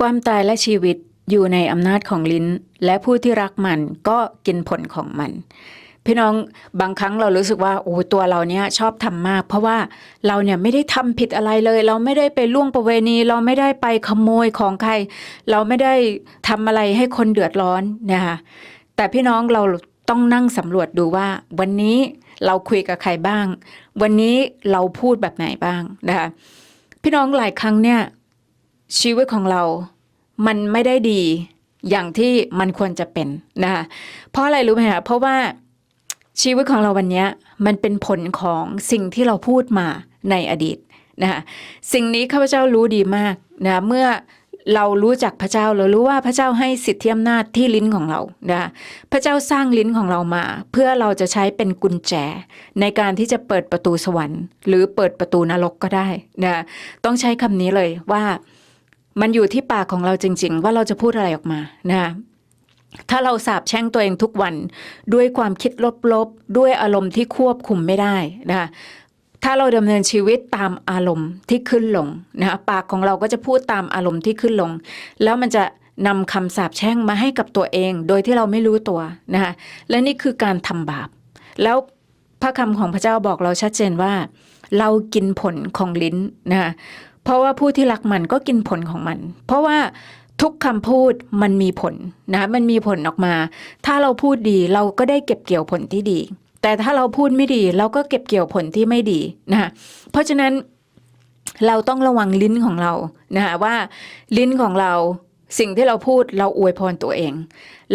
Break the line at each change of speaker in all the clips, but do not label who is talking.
ความตายและชีวิตอยู่ในอำนาจของลิ้น และผู้ที่รักมันก็กินผลของมัน พี่น้องบางครั้งเรารู้สึกว่าโอ้ตัวเราเนี่ยชอบทำมาก เพราะว่าเราเนี่ยไม่ได้ทำผิดอะไรเลย เราไม่ได้ไปล่วงประเวณี เราไม่ได้ไปขโมยของใคร เราไม่ได้ทำอะไรให้คนเดือดร้อนนะคะแต่พี่น้องเราต้องนั่งสำรวจดูว่า วันนี้เราคุยกับใครบ้าง วันนี้เราพูดแบบไหนบ้างนะคะพี่น้องหลายครั้งเนี่ย ชีวิตของเรามันไม่ได้ดีอย่างที่มันควรจะเป็นนะคะเพราะอะไรรู้ไหมคะเพราะว่าชีวิตของเราวันนี้มันเป็นผลของสิ่งที่เราพูดมาในอดีตนะคะสิ่งนี้ข้าพเจ้ารู้ดีมากนะเมื่อเรารู้จักพระเจ้าเรารู้ว่าพระเจ้าให้สิทธิอำนาจที่ลิ้นของเรานะะพระเจ้าสร้างลิ้นของเรามา เพื่อเราจะใช้เป็นกุญแจ ในการที่จะเปิดประตูสวรรค์ หรือเปิดประตูนรกก็ได้นะต้องใช้คำนี้เลยว่า มันอยู่ที่ปากของเราจริง ๆ ว่าเราจะพูดอะไรออกมานะคะถ้าเราสาบแช่งตัวเองทุกวันด้วยความคิดลบๆ ด้วยอารมณ์ที่ควบคุมไม่ได้นะคะถ้าเราดำเนินชีวิตตามอารมณ์ที่ขึ้นลงนะคะปากของเราก็จะพูดตามอารมณ์ที่ขึ้นลง แล้วมันจะนำคำสาปแช่งมาให้กับตัวเอง โดยที่เราไม่รู้ตัวนะคะและนี่คือการทำบาป แล้วพระคำของพระเจ้าบอกเราชัดเจนว่า เรากินผลของลิ้นนะคะ เพราะว่าผู้ที่รักมันก็กินผลของมัน เพราะว่าทุกคำพูดมันมีผลนะมันมีผลออกมา ถ้าเราพูดดีเราก็ได้เก็บเกี่ยวผลที่ดี แต่ถ้าเราพูดไม่ดีเราก็เก็บเกี่ยวผลที่ไม่ดีนะคะเพราะฉะนั้นเราต้องระวังลิ้นของเรานะคะว่าลิ้นของเราสิ่งที่เราพูดเราอวยพรตัวเอง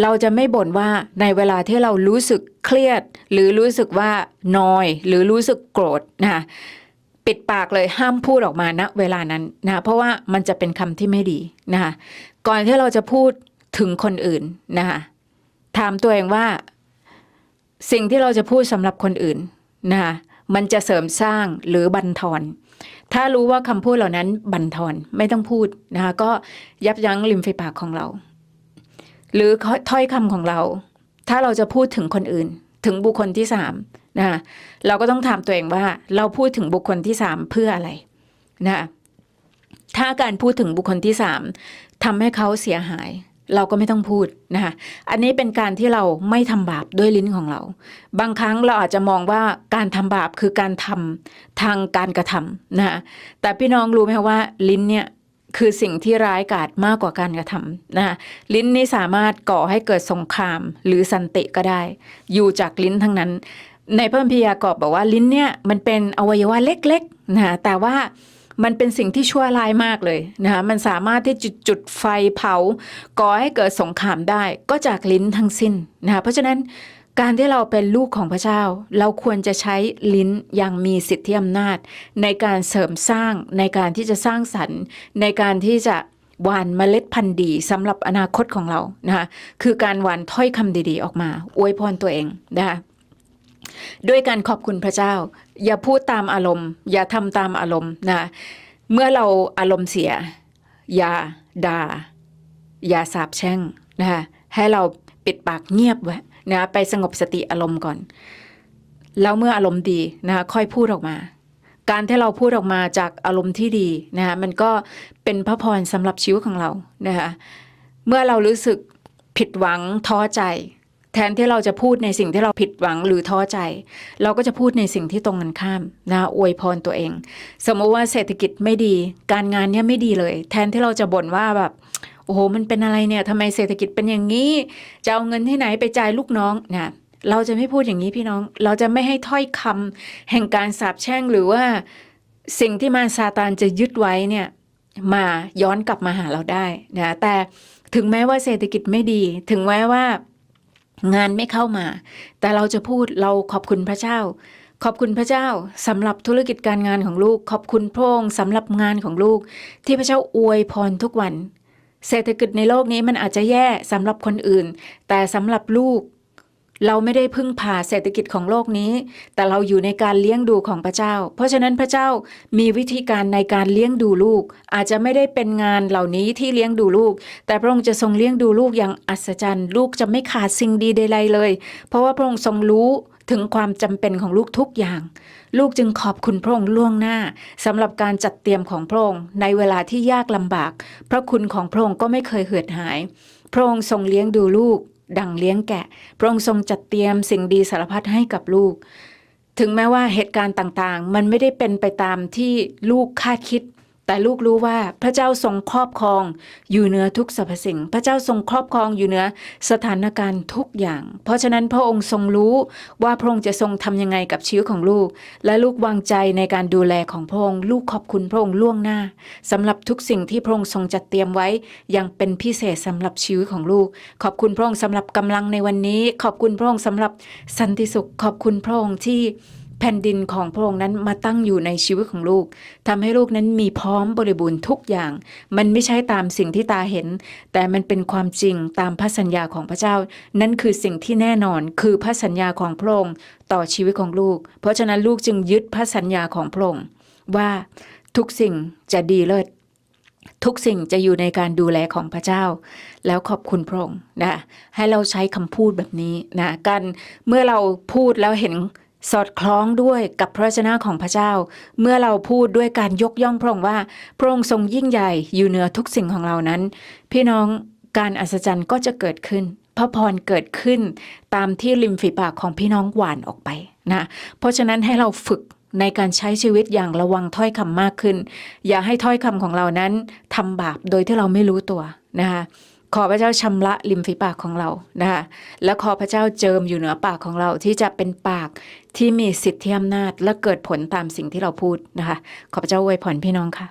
เราจะไม่บ่นว่าในเวลาที่เรารู้สึกเครียด หรือรู้สึกว่านอย หรือรู้สึกโกรธนะคะ ปิดปากเลยห้ามพูดออกมาณเวลานั้นนะคะเพราะว่ามันจะเป็นคำที่ไม่ดีนะคะก่อนที่เราจะพูดถึงคนอื่นนะคะถามตัวเองว่า สิ่งที่เราจะพูดสำหรับคนอื่นนะคะมันจะเสริมสร้างหรือบันทอนถ้ารู้ว่าคำพูดเหล่านั้นบันทอนไม่ต้องพูดนะคะก็ยับยั้งริมฝีปากของเรา หรือถ้อยคำของเรา ถ้าเราจะพูดถึงคนอื่น ถึงบุคคลที่สาม นะเราก็ต้องถามตัวเองว่า เราพูดถึงบุคคลที่สามเพื่ออะไรนะถ้าการพูดถึงบุคคลที่สามทำให้เขาเสียหาย เราก็ไม่ต้องพูดนะคะอันนี้เป็นการที่เราไม่ทำบาปด้วยลิ้นของเรา บางครั้งเราอาจจะมองว่าการทำบาปคือการทำทางการกระทำนะคะแต่พี่น้องรู้ไหมว่าลิ้นเนี่ยคือสิ่งที่ร้ายกาจมากกว่าการกระทำนะคะลิ้นนี่สามารถก่อให้เกิดสงครามหรือสันติก็ได้ อยู่จากลิ้นทั้งนั้น ในพระคัมภีร์ยากอบบอกว่าลิ้นเนี่ยมันเป็นอวัยวะเล็กๆนะคะแต่ว่ามันเป็นสิ่งที่ชั่วร้ายมากเลยนะคะมันสามารถที่จุดจุดไฟเผาก่อให้เกิดสงครามได้ ก็จากลิ้นทั้งสิ้นนะคะเพราะฉะนั้นการที่เราเป็นลูกของพระเจ้า เราควรจะใช้ลิ้นอย่างมีสิทธิอำนาจ ในการเสริมสร้างในการที่จะสร้างสรรค์ ในการที่จะหวานเมล็ดพันธุ์ดีสำหรับอนาคตของเรานะคะคือการหวานถ้อยคำดีๆ ออกมา อวยพรตัวเองนะคะ ด้วยการขอบคุณพระเจ้า อย่าพูดตามอารมณ์ อย่าทำตามอารมณ์นะเมื่อเราอารมณ์เสีย อย่าด่า อย่าสาบแช่งนะคะให้เราปิดปากเงียบไว้นะไปสงบสติอารมณ์ก่อน แล้วเมื่ออารมณ์ดีนะคะค่อยพูดออกมา การที่เราพูดออกมาจากอารมณ์ที่ดีนะคะมันก็เป็นพระพรสำหรับชีวิตของเรานะคะเมื่อเรารู้สึกผิดหวังท้อใจ แทนที่เราจะพูดในสิ่งที่เราผิดหวังหรือท้อใจ เราก็จะพูดในสิ่งที่ตรงกันข้ามนะอวยพรตัวเอง สมมติว่าเศรษฐกิจไม่ดี การงานเนี่ยไม่ดีเลย แทนที่เราจะบ่นว่าแบบโอ้โหมันเป็นอะไรเนี่ยทำไมเศรษฐกิจเป็นอย่างนี้ จะเอาเงินที่ไหนไปจ่ายลูกน้องนะเราจะไม่พูดอย่างนี้พี่น้อง เราจะไม่ให้ถ้อยคำแห่งการสาปแช่งหรือว่าสิ่งที่มาซาตานจะยึดไว้เนี่ยมาย้อนกลับมาหาเราได้นะแต่ถึงแม้ว่าเศรษฐกิจไม่ดี ถึงแม้ว่า งานไม่เข้ามา แต่เราจะพูดเราขอบคุณพระเจ้า ขอบคุณพระเจ้าสำหรับธุรกิจการงานของลูก ขอบคุณพระองค์สำหรับงานของลูก ที่พระเจ้าอวยพรทุกวัน เศรษฐกิจในโลกนี้มันอาจจะแย่สำหรับคนอื่น แต่สำหรับลูก เราไม่ได้พึ่งพาเศรษฐกิจของโลกนี้ แต่เราอยู่ในการเลี้ยงดูของพระเจ้า เพราะฉะนั้นพระเจ้ามีวิธีการในการเลี้ยงดูลูก อาจจะไม่ได้เป็นงานเหล่านี้ที่เลี้ยงดูลูก แต่พระองค์จะทรงเลี้ยงดูลูกอย่างอัศจรรย์ ลูกจะไม่ขาดสิ่งดีใดๆเลย เพราะว่าพระองค์ทรงรู้ถึงความจำเป็นของลูกทุกอย่าง ลูกจึงขอบคุณพระองค์ล่วงหน้าสำหรับการจัดเตรียมของพระองค์ในเวลาที่ยากลำบาก พระคุณของพระองค์ก็ไม่เคยเหือดหาย พระองค์ทรงเลี้ยงดูลูก ดังเลี้ยงแกะ พระองค์ทรงจัดเตรียมสิ่งดีสารพัดให้กับลูก ถึงแม้ว่าเหตุการณ์ต่างๆ มันไม่ได้เป็นไปตามที่ลูกคาดคิด แต่ลูกรู้ว่าพระเจ้าทรงครอบครอง อยู่เหนือทุกสรรพสิ่ง พระเจ้าทรงครอบครองอยู่เหนือสถานการณ์ทุกอย่าง เพราะฉะนั้นพระองค์ทรงรู้ว่าพระองค์จะทรงทำยังไงกับชีวิตของลูก และลูกวางใจในการดูแลของพระองค์ลูกขอบคุณพระองค์ล่วงหน้าสำหรับทุกสิ่งที่พระองค์ทรงจัดเตรียมไว้อย่างเป็นพิเศษสำหรับชีวิตของลูก ขอบคุณพระองค์สำหรับกำลังในวันนี้ ขอบคุณพระองค์สำหรับสันติสุข ขอบคุณพระองค์ที่ แผ่นดินของพระองค์นั้นมาตั้งอยู่ในชีวิตของลูกทำให้ลูกนั้นมีพร้อมบริบูรณ์ทุกอย่าง มันไม่ใช่ตามสิ่งที่ตาเห็น แต่มันเป็นความจริงตามพระสัญญาของพระเจ้า นั่นคือสิ่งที่แน่นอนคือพระสัญญาของพระองค์ต่อชีวิตของลูก เพราะฉะนั้นลูกจึงยึดพระสัญญาของพระองค์ว่าทุกสิ่งจะดีเลิศทุกสิ่งจะอยู่ในการดูแลของพระเจ้า แล้วขอบคุณพระองค์นะให้เราใช้คำพูดแบบนี้นะกันเมื่อเราพูดแล้วเห็น สอดคล้องด้วยกับพระวจนะของพระเจ้า เมื่อเราพูดด้วยการยกย่องพระองค์ว่าพระองค์ทรงยิ่งใหญ่อยู่เหนือทุกสิ่งของเรานั้น พี่น้องการอัศจรรย์ก็จะเกิดขึ้น พระพรเกิดขึ้นตามที่ริมฝีปากของพี่น้องหวานออกไปนะเพราะฉะนั้นให้เราฝึกในการใช้ชีวิตอย่างระวังถ้อยคำมากขึ้น อย่าให้ถ้อยคำของเรานั้นทำบาปโดยที่เราไม่รู้ตัวนะคะ ขอพระเจ้าชำระริมฝีปากของเรานะคะและขอพระเจ้าเจิมอยู่เหนือปากของเราที่จะเป็นปากที่มีสิทธิอำนาจ และเกิดผลตามสิ่งที่เราพูดนะคะขอพระเจ้าอวยพรพี่น้องค่ะ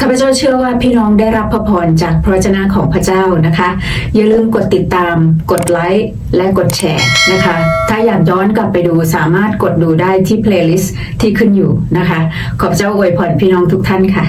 ข้าพเจ้าเชื่อว่าพี่น้องได้รับพระพรจากพระวจนะของพระเจ้านะคะ อย่าลืมกดติดตาม กดไลค์และกดแชร์นะคะ ถ้าอยากย้อนกลับไปดูสามารถกดดูได้ที่เพลย์ลิสต์ที่ขึ้นอยู่นะคะ ขอบเจ้าอวยพรพี่น้องทุกท่านค่ะ